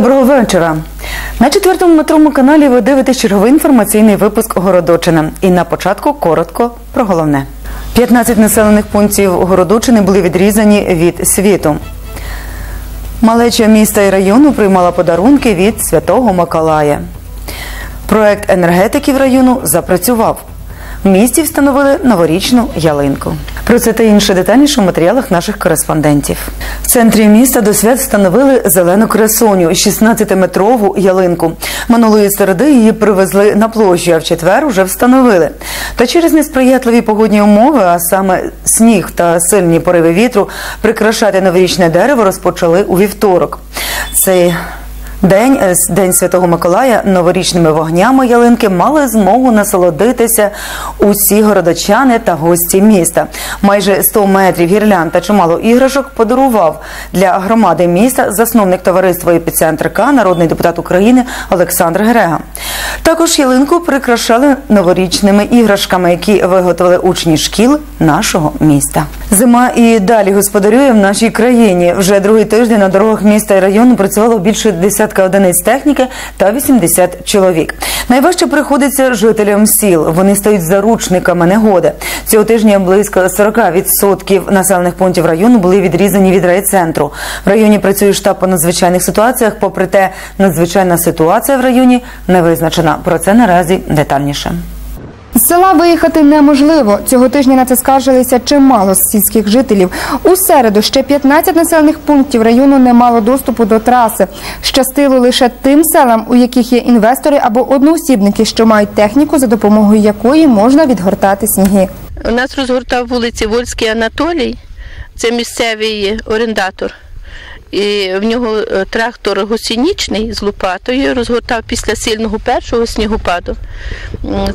Доброго вечора. На четвертому метрому каналі ви дивитесь черговий інформаційний випуск Городочина. І на початку коротко про головне. 15 населених пунктів Городочини були відрізані від світу. Малеча міста і району приймала подарунки від Святого Миколая. Проект енергетиків району запрацював. В місті встановили новорічну ялинку. Про це та інше детальніше в матеріалах наших кореспондентів. В центрі міста до свят встановили зелену красуню 16-метрову ялинку. Минулої середи її привезли на площу, а в четвер уже встановили. Та через несприятливі погодні умови, а саме сніг та сильні пориви вітру, прикрашати новорічне дерево розпочали у вівторок. Цей День е, День Святого Миколая новорічними вогнями ялинки мали змогу насолодитися усі городочани та гості міста. Майже 100 метрів гірлянд та чимало іграшок подарував для громади міста засновник товариства «Епіцентр К», народний депутат України Олександр Грега. Також ялинку прикрашали новорічними іграшками, які виготовили учні шкіл нашого міста. Зима і далі господарює в нашій країні. Вже другий тиждень на дорогах міста і району працювало більше десятка одиниць техніки та 80 чоловік. Найважче приходиться жителям сіл. Вони стають заручниками негоди. Цього тижня близько 40% населених пунктів району були відрізані від райцентру. В районі працює штаб по надзвичайних ситуаціях. Попри те, надзвичайна ситуація в районі не визначена. Про це наразі детальніше. З села виїхати неможливо. Цього тижня на це скаржилися чимало сільських жителів. У середу ще 15 населених пунктів району не мало доступу до траси. Щастило лише тим селам, у яких є інвестори або одноосібники, що мають техніку, за допомогою якої можна відгортати сніги. У нас розгортав вулиці Вольський Анатолій, це місцевий орендатор. І в нього е, трактор гусінічний з лопатою розгортав після сильного першого снігопаду.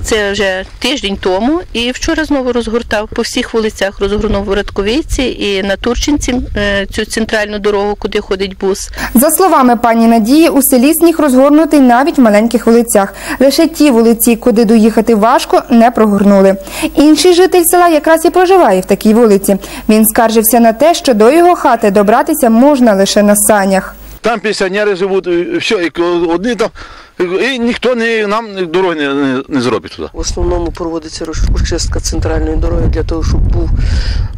Це вже тиждень тому. І вчора знову розгортав по всіх вулицях, розгорнув у Радковійці і на Турчинці е, цю центральну дорогу, куди ходить бус. За словами пані Надії, у селі сніг розгорнутий навіть в маленьких вулицях. Лише ті вулиці, куди доїхати важко, не прогорнули. Інший житель села якраз і проживає в такій вулиці. Він скаржився на те, що до його хати добратися можна лише на санях. Там пенсіонери живуть, все, і одні там, і ніхто не, нам дороги не, не, не зробить туди. В основному проводиться розчистка центральної дороги для того, щоб був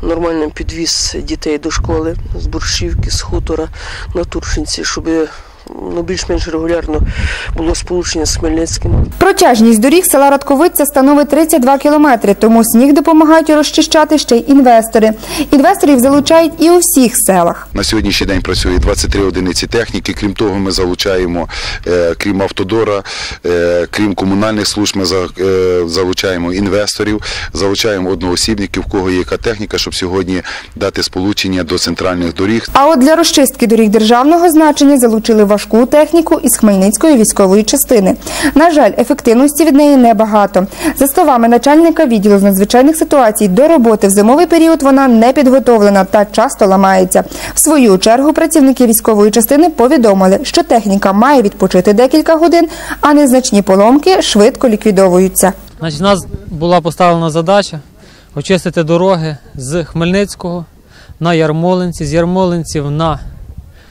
нормальний підвіз дітей до школи з Борщівки, з хутора на Туршинці, щоб ну, більш-менш регулярно було сполучення з Хмельницьким. Протяжність доріг села Радковиця становить 32 кілометри, тому сніг допомагають розчищати ще й інвестори. Інвесторів залучають і у всіх селах. На сьогоднішній день працює 23 одиниці техніки. Крім того, ми залучаємо, е, крім автодора, е, крім комунальних служб, ми е, залучаємо інвесторів, залучаємо одноосібників, в кого є яка техніка, щоб сьогодні дати сполучення до центральних доріг. А от для розчистки доріг державного значення залучили важку техніку із Хмельницької військової частини. На жаль, ефективності від неї небагато. За словами начальника відділу з надзвичайних ситуацій, до роботи в зимовий період вона не підготовлена та часто ламається. В свою чергу працівники військової частини повідомили, що техніка має відпочити декілька годин, а незначні поломки швидко ліквідовуються. Значить, у нас була поставлена задача очистити дороги з Хмельницького на Ярмолинці, з Ярмолинців на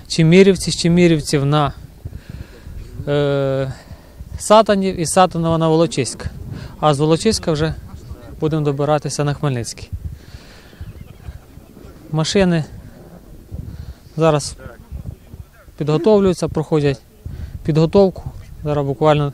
Чемірівці, з Чемірівців на е, Сатанів і Сатанова на Волочиськ. А з Волочиська вже будемо добиратися на Хмельницький. Машини зараз підготовлюються, проходять підготовку. Зараз буквально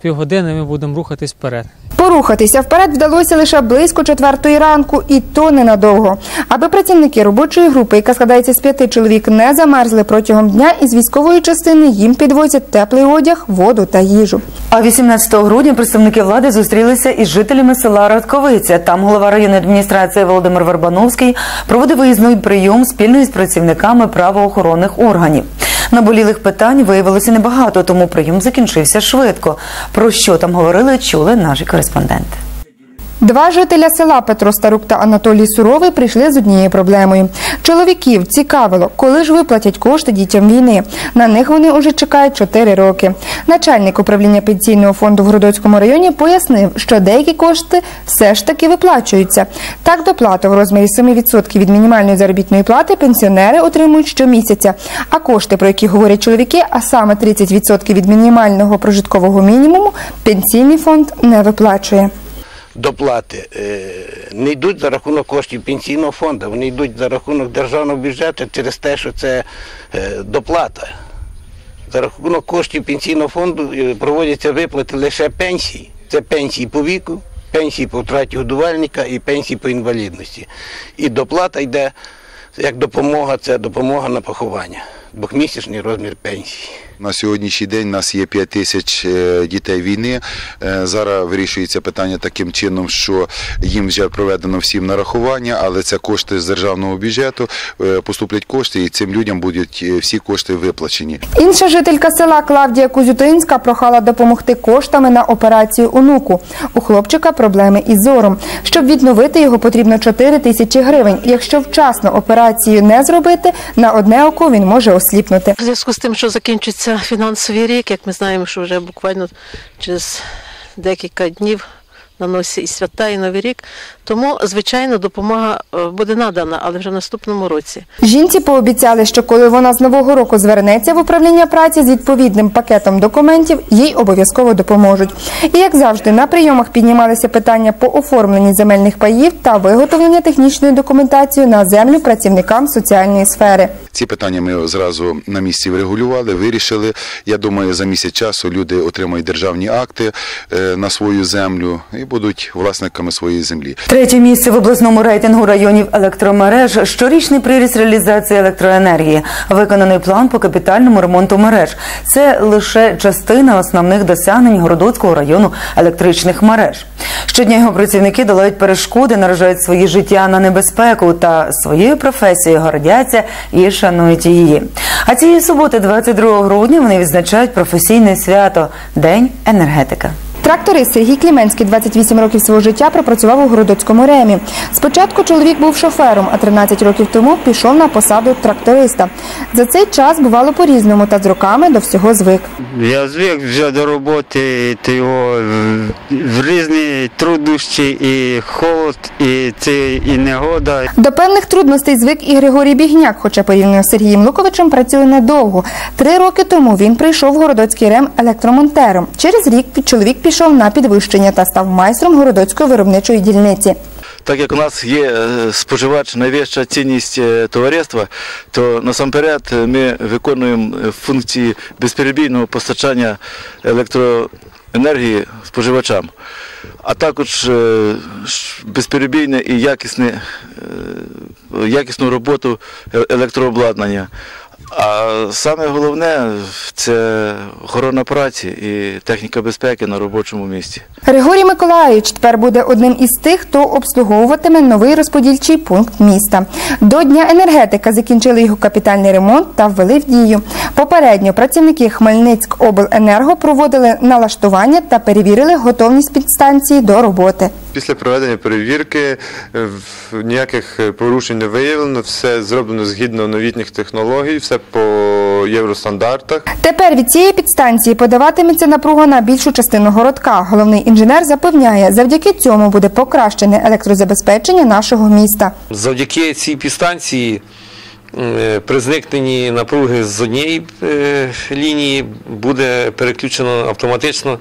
півгодини ми будемо рухатись вперед. Порухатися вперед вдалося лише близько четвертої ранку, і то ненадовго. Аби працівники робочої групи, яка складається з п'яти чоловік, не замерзли протягом дня, із військової частини їм підвозять теплий одяг, воду та їжу. А 18 грудня представники влади зустрілися із жителями села Радковиця. Там голова районної адміністрації Володимир Вербановський проводив виїзний прийом спільно із працівниками правоохоронних органів. Наболілих питань виявилося небагато, тому прийом закінчився швидко. Про що там говорили, чули наші кореспонденти. Два жителя села Петро Старук та Анатолій Суровий прийшли з однією проблемою. Чоловіків цікавило, коли ж виплатять кошти дітям війни. На них вони уже чекають 4 роки. Начальник управління пенсійного фонду в Городоцькому районі пояснив, що деякі кошти все ж таки виплачуються. Так, доплату в розмірі 7% від мінімальної заробітної плати пенсіонери отримують щомісяця. А кошти, про які говорять чоловіки, а саме 30% від мінімального прожиткового мінімуму, пенсійний фонд не виплачує. Доплати е, не йдуть за рахунок коштів пенсійного фонду, вони йдуть за рахунок державного бюджету через те, що це е, доплата. За рахунок коштів пенсійного фонду е, проводяться виплати лише пенсій. Це пенсії по віку, пенсії по втраті годувальника і пенсії по інвалідності. І доплата йде як допомога, це допомога на поховання, двохмісячний розмір пенсії. На сьогоднішній день у нас є 5 тисяч е, дітей війни. Е, Зараз вирішується питання таким чином, що їм вже проведено всім нарахування, але це кошти з державного бюджету. Е, Поступлять кошти, і цим людям будуть всі кошти виплачені. Інша жителька села Клавдія Кузютинська прохала допомогти коштами на операцію онуку. У хлопчика проблеми із зором. Щоб відновити його, потрібно 4 тисячі гривень. Якщо вчасно операцію не зробити, на одне око він може осліпнути. В зв'язку з тим, що закінчиться фінансовий рік, як ми знаємо, що вже буквально через декілька днів на носі і свята, і Новий рік. Тому, звичайно, допомога е, буде надана, але вже в наступному році. Жінці пообіцяли, що коли вона з нового року звернеться в управління праці з відповідним пакетом документів, їй обов'язково допоможуть. І як завжди, на прийомах піднімалися питання по оформленні земельних паїв та виготовлення технічної документації на землю працівникам соціальної сфери. Ці питання ми зразу на місці врегулювали, вирішили. Я думаю, за місяць часу люди отримають державні акти е, на свою землю і будуть власниками своєї землі. Третє місце в обласному рейтингу районів електромереж, щорічний приріст реалізації електроенергії, виконаний план по капітальному ремонту мереж. Це лише частина основних досягнень Городоцького району електричних мереж. Щодня його працівники долають перешкоди, наражають свої життя на небезпеку та своєю професією гордяться і шанують її. А цієї суботи, 22 грудня, вони відзначають професійне свято День енергетика. Тракторист Сергій Кліменський 28 років свого життя пропрацював у Городоцькому ремі. Спочатку чоловік був шофером, а 13 років тому пішов на посаду тракториста. За цей час бувало по-різному, та з роками до всього звик. Я звик вже до роботи, то його в- в різні труднощі, і холод, і це і негода. До певних трудностей звик і Григорій Бігняк, хоча порівняно з Сергієм Луковичем працює недовго. Три роки тому він прийшов в Городоцький рем електромонтером. Через рік чоловік пішов на підвищення та став майстром Городоцької виробничої дільниці. Так як у нас є е, споживач найвища цінність е, товариства, то насамперед е, ми виконуємо функції безперебійного постачання електроенергії споживачам, а також безперебійне і якісне, якісну роботу електрообладнання. А саме головне це охорона праці і техніка безпеки на робочому місці. Григорій Миколаївич тепер буде одним із тих, хто обслуговуватиме новий розподільчий пункт міста. До Дня енергетика закінчили його капітальний ремонт та ввели в дію. Попередньо працівники Хмельницькобленерго проводили налаштування та перевірили готовність підстанції до роботи. Після проведення перевірки е, в- ніяких е, порушень не виявлено, все зроблено згідно новітніх технологій, все по євростандартах. Тепер від цієї підстанції подаватиметься напруга на більшу частину городка. Головний інженер запевняє, завдяки цьому буде покращене електрозабезпечення нашого міста. Завдяки цій підстанції при зникненні напруги з однієї е, лінії буде переключено автоматично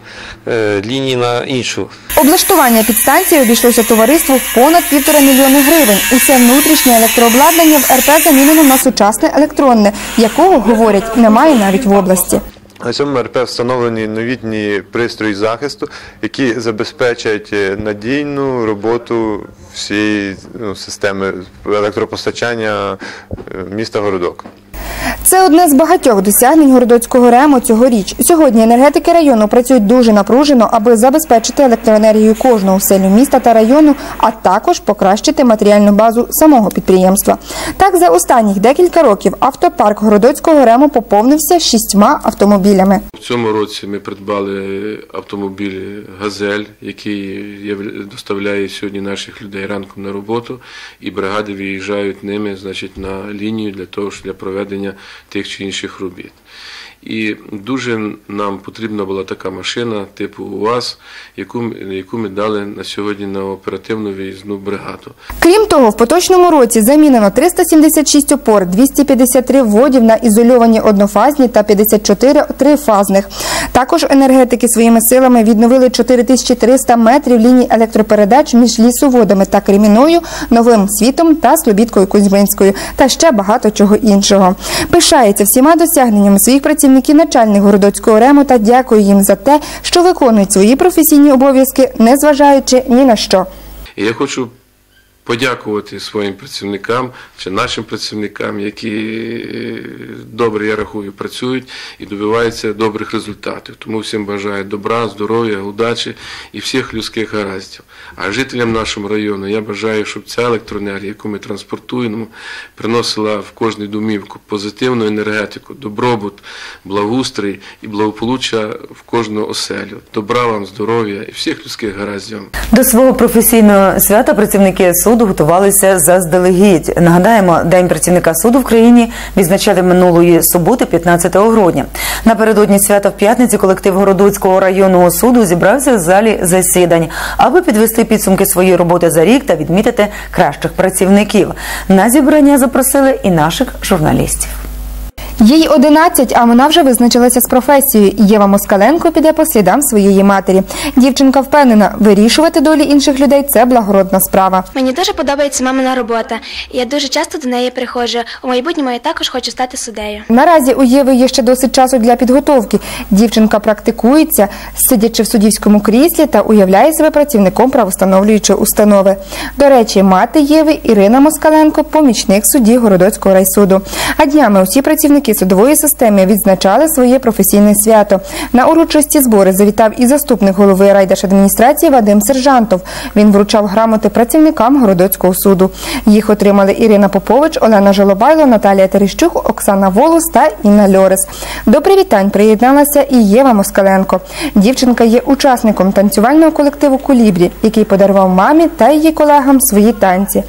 е, лінії на іншу. Облаштування підстанції обійшлося товариству понад півтора мільйони гривень. Усе внутрішнє електрообладнання в РП замінено на сучасне електронне, якого, говорять, немає навіть в області. На цьому РП встановлені новітні пристрої захисту, які забезпечать е, надійну роботу всієї ну, системи електропостачання е, міста Городок. Це одне з багатьох досягнень городоцького рему цьогоріч. Сьогодні енергетики району працюють дуже напружено, аби забезпечити електроенергію кожного селю міста та району, а також покращити матеріальну базу самого підприємства. Так, за останніх декілька років автопарк городоцького рему поповнився шістьма автомобілями. В цьому році ми придбали автомобіль Газель, який доставляє сьогодні наших людей ранком на роботу, і бригади виїжджають ними, значить, на лінію для того, для проведення тих чи інших робіт. І дуже нам потрібна була така машина типу УАЗ, яку, яку ми дали на сьогодні на оперативну виїзну бригаду. Крім того, в поточному році замінено 376 опор, 253 вводів на ізольовані однофазні та 54 трифазних. Також енергетики своїми силами відновили 4300 метрів ліній електропередач між лісоводами та Креміною, Новим Світом та Слобідкою Кузьминською та ще багато чого іншого. Пишається всіма досягненнями своїх працівників начальник Городоцького ремота дякує їм за те, що виконують свої професійні обов'язки, незважаючи ні на що. Я хочу подякувати своїм працівникам чи нашим працівникам, які е, добре, я рахую, працюють і добиваються добрих результатів. Тому всім бажаю добра, здоров'я, удачі і всіх людських гараздів. А жителям нашого району я бажаю, щоб ця електроенергія, яку ми транспортуємо, приносила в кожну домівку позитивну енергетику, добробут, благоустрій і благополуччя в кожну оселю. Добра вам, здоров'я і всіх людських гараздів. До свого професійного свята працівники суду готувалися заздалегідь. Нагадаємо, День працівника суду в країні відзначали минулої суботи, 15 грудня. Напередодні свята в п'ятниці колектив Городоцького районного суду зібрався в залі засідань, аби підвести підсумки своєї роботи за рік та відмітити кращих працівників. На зібрання запросили і наших журналістів. Їй 11, а вона вже визначилася з професією. Єва Москаленко піде по слідам своєї матері. Дівчинка впевнена, вирішувати долі інших людей це благородна справа. Мені дуже подобається мамина робота. Я дуже часто до неї приходжу. У майбутньому я також хочу стати суддею. Наразі у Єви є ще досить часу для підготовки. Дівчинка практикується, сидячи в суддівському кріслі та уявляє себе працівником правостановлюючої установи. До речі, мати Єви Ірина Москаленко помічник судді Городоцького райсуду. А днями усі працівники судової системи відзначали своє професійне свято. На урочисті збори завітав і заступник голови райдержадміністрації Вадим Сержантов. Він вручав грамоти працівникам Городоцького суду. Їх отримали Ірина Попович, Олена Жолобайло, Наталія Терещук, Оксана Волос та Інна Льорис. До привітань приєдналася і Єва Москаленко. Дівчинка є учасником танцювального колективу Кулібрі, який подарував мамі та її колегам свої танці.